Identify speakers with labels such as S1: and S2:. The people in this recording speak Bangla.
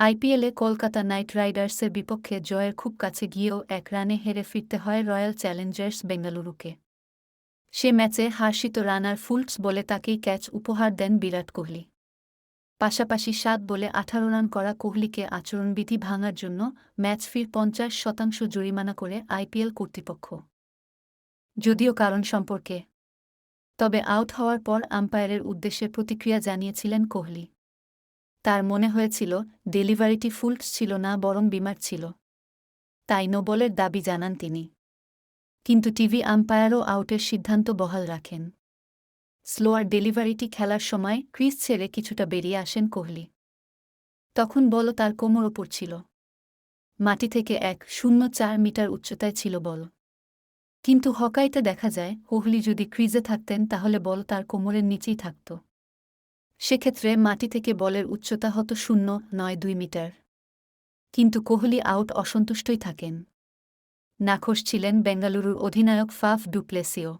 S1: আইপিএলে কলকাতা নাইট রাইডার্সের বিপক্ষে জয়ের খুব কাছে গিয়েও এক রানে হেরে ফিরতে হয় রয়্যাল চ্যালেঞ্জার্স বেঙ্গালুরুকে। সে ম্যাচে হার্ষিত রানার ফুলটস বলে তাকেই ক্যাচ উপহার দেন বিরাট কোহলি। পাশাপাশি সাত বলে আঠারো রান করা কোহলিকে আচরণবিধি ভাঙার জন্য ম্যাচ ফির পঞ্চাশ শতাংশ জরিমানা করে আইপিএল কর্তৃপক্ষ। যদিও কারণ সম্পর্কে। তবে আউট হওয়ার পর আম্পায়ারের উদ্দেশ্যে প্রতিক্রিয়া জানিয়েছিলেন কোহলি। তার মনে হয়েছিল, ডেলিভারিটি ফুলস ছিল না বরং বিমার ছিল। তাই নোবলের দাবি জানান তিনি। কিন্তু টিভি আম্পায়ারও আউটের সিদ্ধান্ত বহাল রাখেন। স্লোয়ার ডেলিভারিটি খেলার সময় ক্রিজ ছেড়ে কিছুটা বেরিয়ে আসেন কোহলি। তখন বল তার কোমর ওপর ছিল। মাটি থেকে এক শূন্য চার মিটার উচ্চতায় ছিল বল। কিন্তু হকাইতে দেখা যায়, কোহলি যদি ক্রিজে থাকতেন তাহলে বল তার কোমরের নিচেই থাকত। সেক্ষেত্রে মাটি থেকে বলের উচ্চতা হতো শূন্য, নয়, দুই মিটার। কিন্তু কোহলি আউট অসন্তুষ্টই থাকেন। নাখোশ ছিলেন বেঙ্গালুরুর অধিনায়ক ফাফ ডুপ্লেসিও।